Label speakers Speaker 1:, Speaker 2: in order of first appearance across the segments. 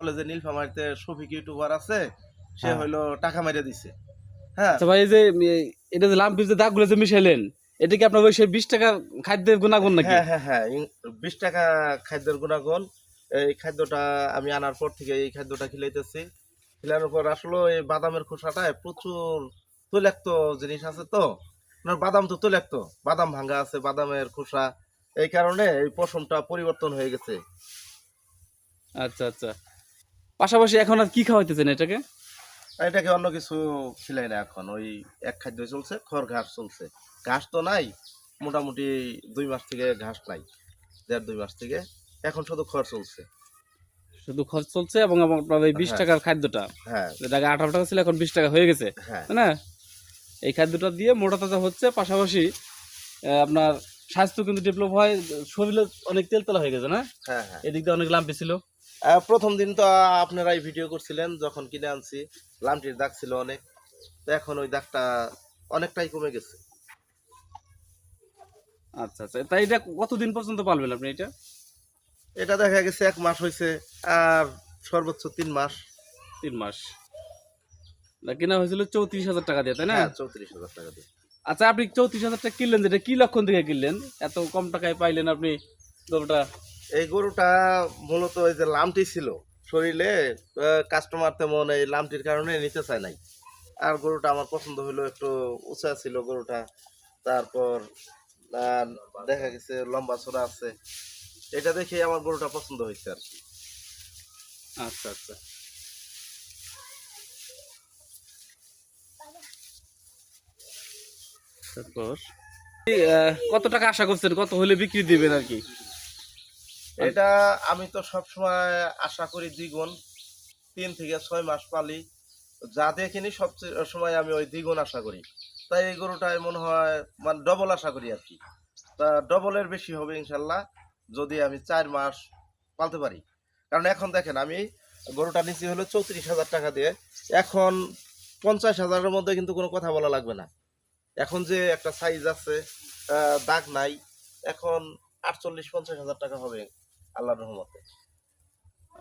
Speaker 1: বলে যে নীলফামারিতে শফিক ইউটিউবার আছে সে
Speaker 2: হ্যাঁ।
Speaker 1: হইল টাকা দিছে। হ্যাঁ।
Speaker 2: আচ্ছা ভাই এই যে এটা যে লাম্পির যে দাগগুলো যে মিশাইলেন এটা কি আপনার ওই সেই বিশ টাকা খাদ্যের গুণাগুণ নাকি?
Speaker 1: হ্যাঁ হ্যাঁ হ্যাঁ বিশ টাকা খাদ্যের গুণাগুণ। এই খাদ্যটা আমি আনার পর থেকে এই খাদ্যটা খিলাইতেছি। খিলানোর পর আসলে এই বাদামের খোসাটায় প্রচুর তৈলাক্ত জিনিস আছে তো। বাদাম তো তৈলাক্ত বাদাম ভাঙ্গা আছে বাদামের খোসা। এই কারণে এই পশমটা পরিবর্তন হয়ে গেছে।
Speaker 2: আচ্ছা আচ্ছা। পাশাপাশি এখন আর কি খাওয়াইতেছেন এটাকে?
Speaker 1: এটাকে অন্য কিছু খিলাই না এখন। ওই এক খাদ্য চলছে খড় ঘাস চলছে। ঘাস তো নাই মোটামুটি দুই মাস থেকে ঘাস নাই দেড় দুই মাস থেকে। এখন শুধু খড় চলছে।
Speaker 2: শুধু খরচ চলছে এবং আপনার এই বিশ
Speaker 1: হ্যাঁ।
Speaker 2: টাকার খাদ্যটা।
Speaker 1: হ্যাঁ।
Speaker 2: যেটাকে আঠারো টাকা ছিল এখন বিশ টাকা হয়ে গেছে।
Speaker 1: হ্যাঁ।
Speaker 2: না? এই খাদ্যটা দিয়ে মোটা তাজা হচ্ছে পাশাপাশি আপনার স্বাস্থ্য কিন্তু ডেভেলপ হয় শরীরে অনেক তেলতেলা হয়ে গেছে না?
Speaker 1: হ্যাঁ হ্যাঁ।
Speaker 2: এদিক দিয়ে অনেক লাম্পি ছিল।
Speaker 1: প্রথম দিন তো আপনারাই ভিডিও করছিলেন যখন কিনে আনছি লামটির দাগ ছিল অনেক তো এখন ওই দাগটা অনেকটাই কমে গেছে।
Speaker 2: আচ্ছা আচ্ছা তাই এটা কতদিন পর্যন্ত পালবেন আপনি এটা?
Speaker 1: এটা দেখা গেছে এক মাস হয়েছে আর সর্বোচ্চ তিন মাস।
Speaker 2: তিন মাস। কেনা হয়েছিল চৌত্রিশ হাজার টাকা দিয়ে তাই না?
Speaker 1: হ্যাঁ চৌত্রিশ হাজার টাকা দিয়ে।
Speaker 2: আচ্ছা আপনি চৌত্রিশ হাজার টাকা কিনলেন যেটা কি লক্ষণ থেকে কিনলেন? এত কম টাকায় পাইলেন আপনি গরুটা?
Speaker 1: এই গরুটা মূলত ওই যে লামটি ছিল শরীরে কাস্টমার তেমন এই লামটির কারণে নিতে চায় নাই। আর গরুটা আমার পছন্দ হলো একটু উঁচা ছিল গরুটা। তারপর দেখা গেছে লম্বা ছোড়া আছে। এটা দেখে আমার গরুটা পছন্দ হয়েছে আর কি।
Speaker 2: আচ্ছা আচ্ছা। তারপর? এই, আহ, কত টাকা আশা করছেন? কত হলে বিক্রি দিবেন আর কি?
Speaker 1: এটা আমি তো সব সময় আশা করি দ্বিগুণ। তিন থেকে ছয় মাস পালি যা দেখিনি সব সময় আমি ওই দ্বিগুণ আশা করি। তাই এই গরুটায় মনে হয় মানে ডবল আশা করি আর কি। তা ডবলের বেশি হবে ইনশাল্লাহ, যদি আমি চার মাস পালতে পারি। কারণ এখন দেখেন আমি গরুটা নিচে হলো চৌত্রিশ হাজার টাকা দিয়ে। এখন পঞ্চাশ হাজারের মধ্যে কিন্তু কোনো কথা বলা লাগবে না। এখন যে একটা সাইজ আছে দাগ নাই, এখন আটচল্লিশ, পঞ্চাশ হাজার টাকা হবে। আল্লাহর রহমতে।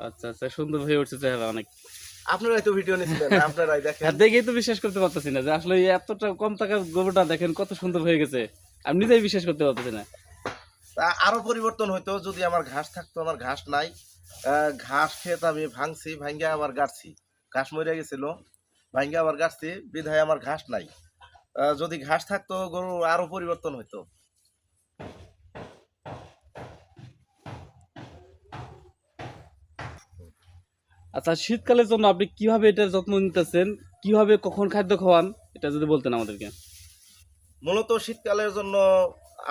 Speaker 2: আচ্ছা আচ্ছা সুন্দর হয়ে উঠছে চেহারা অনেক।
Speaker 1: আপনারাই তো ভিডিও নিচ্ছিলেন আপনারাই দেখেন।
Speaker 2: আর দেখেই তো বিশ্বাস করতে পারতেছি না যে আসলে এতটা কম টাকার গোবরটা দেখেন কত সুন্দর হয়ে গেছে। আমি নিজেই বিশ্বাস করতে পারতেছি না।
Speaker 1: আরও পরিবর্তন হইতো যদি আমার ঘাস থাকতো আমার ঘাস নাই। ঘাস খেত আমি ভাঙছি ভাঙ্গা আবার গাড়ছি। ঘাস মরে গেছিল ভাঙ্গা আবার গাড়ছি বিধায় আমার ঘাস নাই। আহ, যদি ঘাস থাকতো গরু আরও পরিবর্তন হইতো।
Speaker 2: আচ্ছা শীতকালের জন্য আপনি কীভাবে এটার যত্ন নিতেছেন? কীভাবে কখন খাদ্য খাওয়ান? এটা যদি বলতেন আমাদেরকে।
Speaker 1: মূলত শীতকালের জন্য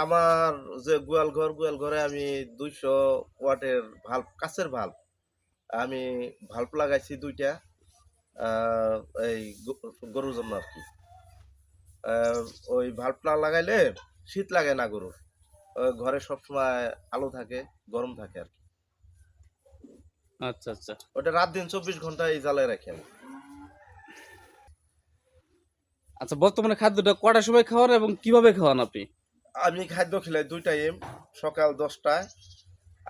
Speaker 1: আমার যে গোয়াল ঘর, গোয়াল ঘরে আমি দুইশো ওয়াটের ভাল্ব কাছের ভাল্ব। আমি ভাল্ব লাগাইছি দুইটা এই গরুর জন্য আর কি। ওই ভাল্বটা লাগাইলে শীত লাগে না গরুর। ঘরে সবসময় আলো থাকে, গরম থাকে আর কি।
Speaker 2: আচ্ছা আচ্ছা।
Speaker 1: ওটা রাত দিন চব্বিশ ঘণ্টা এই রাখি আমি।
Speaker 2: আচ্ছা বর্তমানে খাদ্যটা কটার সময় খাওয়ান এবং কীভাবে খাওয়ান আপনি?
Speaker 1: আমি খাদ্য খেলাই দুই টাইম সকাল দশটায়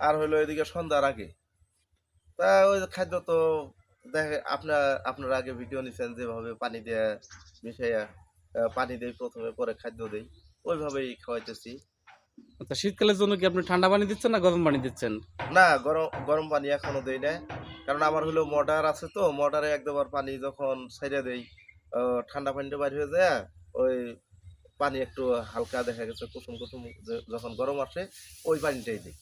Speaker 1: আর হলো এদিকে সন্ধ্যার আগে। তা ওই খাদ্য তো দেখে আপনার আপনার আগে ভিডিও নিছেন যেভাবে পানি দিয়ে মিশাইয়া পানি দেই প্রথমে পরে খাদ্য দেই ওইভাবেই খাওয়াইতেছি।
Speaker 2: আচ্ছা শীতকালের জন্য কি আপনি ঠান্ডা পানি দিচ্ছেন না গরম পানি দিচ্ছেন?
Speaker 1: না গরম গরম পানি এখনও দেই না কারণ আমার হলো মোটর আছে তো মোটরে একদমবার পানি যখন ছেড়ে দেই ঠান্ডা পানিটা বাইর হয়ে যায় ওই পানি একটু হালকা দেখা গেছে কুসুম কুসুম যখন গরম আসে ওই পানিটাই দিই।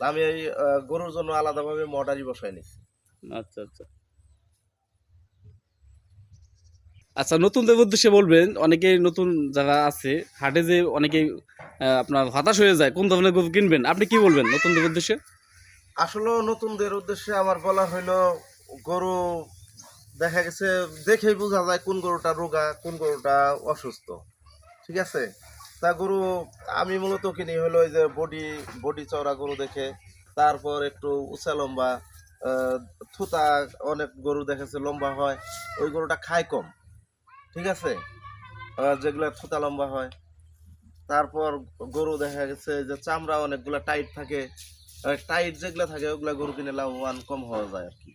Speaker 1: আমি এই গরুর জন্য আলাদাভাবে মোটরই বসাই নিচ্ছি
Speaker 2: আচ্ছা আচ্ছা। আচ্ছা নতুনদের উদ্দেশ্যে বলবেন অনেকেই নতুন যারা আছে হাটে যে অনেকেই আহ, আপনার হতাশ হয়ে যায় কোন ধরনের গরু কিনবেন? আপনি কি বলবেন নতুনদের উদ্দেশ্যে?
Speaker 1: আসলে নতুনদের উদ্দেশ্যে আমার বলা হইল গরু দেখা গেছে দেখেই বোঝা যায় কোন গরুটা রোগা কোন গরুটা অসুস্থ। ঠিক আছে? তা গরু আমি মূলত কিনি হলো যে বডি বডি চওড়া গরু দেখে তারপর একটু উঁচা লম্বা থুতা অনেক গরু দেখেছে লম্বা হয় ওই গরুটা খায় কম। ঠিক আছে? যেগুলো থুতা লম্বা হয়। তারপর গরু দেখা গেছে যে চামড়া অনেকগুলো টাইট থাকে। টাইট যেগুলো থাকে ওগুলা গরু কিনে লাভবান কম হওয়া যায় আর কি।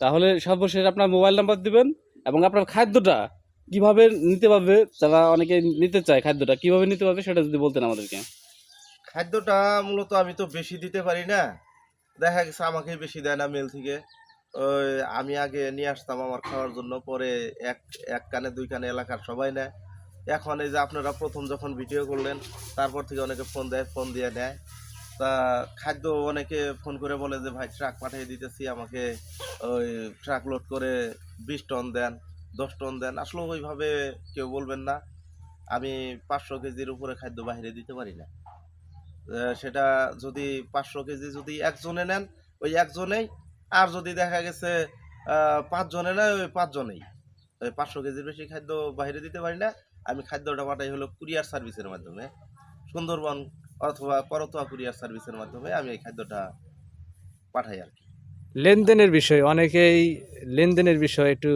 Speaker 2: তাহলে সর্বশেষ আপনার মোবাইল নাম্বার দিবেন এবং আপনার খাদ্যটা কীভাবে নিতে পারবে? যারা অনেকে নিতে চায় খাদ্যটা কীভাবে নিতে পারবে সেটা যদি বলতেন আমাদেরকে।
Speaker 1: খাদ্যটা মূলত আমি তো বেশি দিতে পারি না। দেখা গেছে আমাকে বেশি দেয় না মেল থেকে। ওই আমি আগে নিয়ে আসতাম আমার খাওয়ার জন্য, পরে এক এক কানে, দুই কানে এলাকার সবাই নেয়। এখন এই যে আপনারা প্রথম যখন ভিডিও করলেন, তারপর থেকে অনেকে ফোন দেয় ফোন দিয়ে নেয়। তা খাদ্য অনেকে ফোন করে বলে যে, ভাই ট্রাক পাঠিয়ে দিতেছি, আমাকে ওই ট্রাক লোড করে বিশ টন দেন, দশ টন দেন। আসলে ওইভাবে কেউ বলবেন না। আমি পাঁচশো কেজির উপরে খাদ্য বাইরে দিতে পারি না। সেটা যদি পাঁচশো কেজি যদি একজনে নেন, ওই একজনেই আর যদি দেখা গেছে পাঁচজনে না ওই পাঁচজনেই। ওই পাঁচশো কেজির বেশি খাদ্য বাইরে দিতে পারি না। আমি খাদ্যটা পাঠাই হলো কুরিয়ার সার্ভিসের মাধ্যমে। সুন্দরবন অথবা করতোয়া কুরিয়ার সার্ভিসের মাধ্যমে আমি এই খাদ্যটা পাঠাই আর কি।
Speaker 3: লেনদেনের বিষয় অনেকেই লেনদেনের বিষয় একটু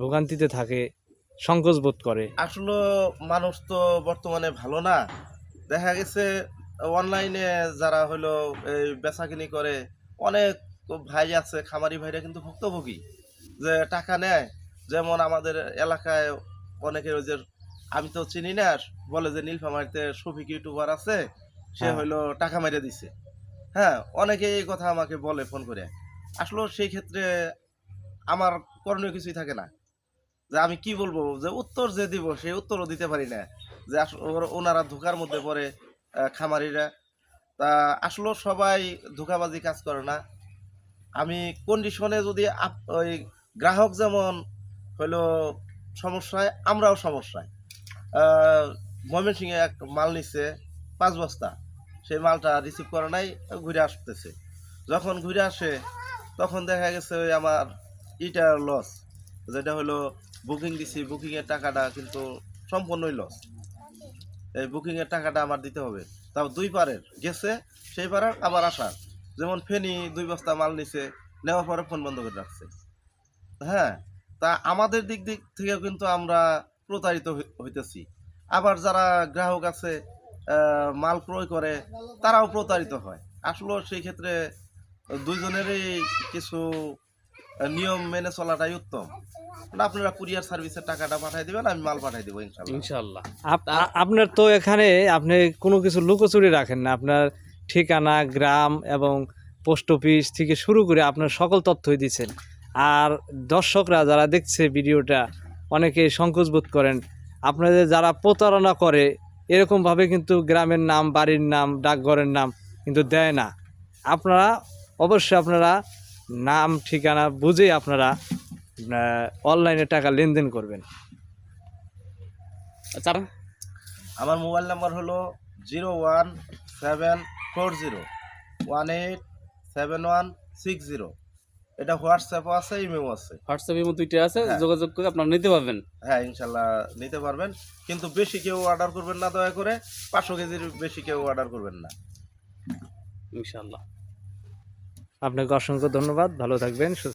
Speaker 3: ভোগান্তিতে থাকে সংকোচ বোধ করে।
Speaker 1: আসলে মানুষ তো বর্তমানে ভালো না। দেখা গেছে অনলাইনে যারা হলো এই বেচাকিনি করে অনেক ভাই আছে খামারি ভাইরা কিন্তু ভুক্তভোগী। যে টাকা নেয় যেমন আমাদের এলাকায় অনেকের ওই যে আমি তো চিনি না বলে যে নীলফামারিতে শফিক ইউটিউবার আছে সে হইল টাকা মেরে দিছে। হ্যাঁ অনেকে এই কথা আমাকে বলে ফোন করে। আসলে সেই ক্ষেত্রে আমার করণীয় কিছুই থাকে না। যে আমি কি বলব যে উত্তর যে দিব সেই উত্তরও দিতে পারি না। যে ওনারা ধোকার মধ্যে পড়ে খামারিরা। তা আসলে সবাই ধোকাবাজি কাজ করে না। আমি কন্ডিশনে যদি ওই গ্রাহক যেমন হলো সমস্যায়, আমরাও সমস্যায়। ময়মনসিংহে এক মাল নিচ্ছে পাঁচ বস্তা। সেই মালটা রিসিভ করে নাই, ঘুরে আসতেছে। যখন ঘুরে আসে, তখন দেখা গেছে ওই আমার ইটা লস যেটা হলো বুকিং দিছি বুকিংয়ের টাকাটা কিন্তু সম্পূর্ণই লস এই বুকিংয়ের টাকাটা আমার দিতে হবে। তাও দুই পারের, গেছে, সেই পারের আবার আসার। যেমন ফেনি দুই বস্তা মাল নিছে নেওয়ার পরে ফোন বন্ধ করে রাখছে। হ্যাঁ তা আমাদের দিক দিক থেকেও কিন্তু আমরা প্রতারিত হইতেছি। আবার যারা গ্রাহক আছে আহ, মাল ক্রয় করে তারাও প্রতারিত হয়। আসলে সেই ক্ষেত্রে দুইজনেরই কিছু নিয়ম মেনে চলাটাই উত্তম। আপনারা কুরিয়ার সার্ভিসের টাকাটা পাঠিয়ে দিবেন আমি মাল পাঠিয়ে দেবো ইনশাল্লাহ।
Speaker 2: ইনশাল্লাহ।
Speaker 3: আপনার তো এখানে আপনি কোনো কিছু লুকোচুরি রাখেন না। আপনার ঠিকানা গ্রাম এবং পোস্ট অফিস থেকে শুরু করে আপনার সকল তথ্যই দিচ্ছেন। আর দর্শকরা যারা দেখছে ভিডিওটা অনেকে সংকোচ বোধ করেন। আপনাদের যারা প্রতারণা করে এরকমভাবে কিন্তু গ্রামের নাম বাড়ির নাম ডাকঘরের নাম কিন্তু দেয় না। আপনারা অবশ্যই আপনারা নাম ঠিকানা বুঝেই আপনারা অনলাইনে টাকা লেনদেন করবেন।
Speaker 2: আচ্ছা
Speaker 1: আমার মোবাইল নাম্বার হলো zero one seven four zero. One eight seven one six zero. এটা হোয়াটসঅ্যাপও আছে ইমেও আছে।
Speaker 2: হোয়াটসঅ্যাপের ইমো দুইটা আছে
Speaker 1: হ্যাঁ।
Speaker 2: যোগাযোগ করে আপনারা নিতে পারবেন।
Speaker 1: হ্যাঁ ইনশাল্লাহ নিতে পারবেন। কিন্তু বেশি কেউ অর্ডার করবেন না দয়া করে। পাঁচশো কেজির বেশি কেউ অর্ডার করবেন না।
Speaker 2: ইনশাল্লাহ।
Speaker 3: আপনাকে অসংখ্য ধন্যবাদ। ভালো থাকবেন সুস্থ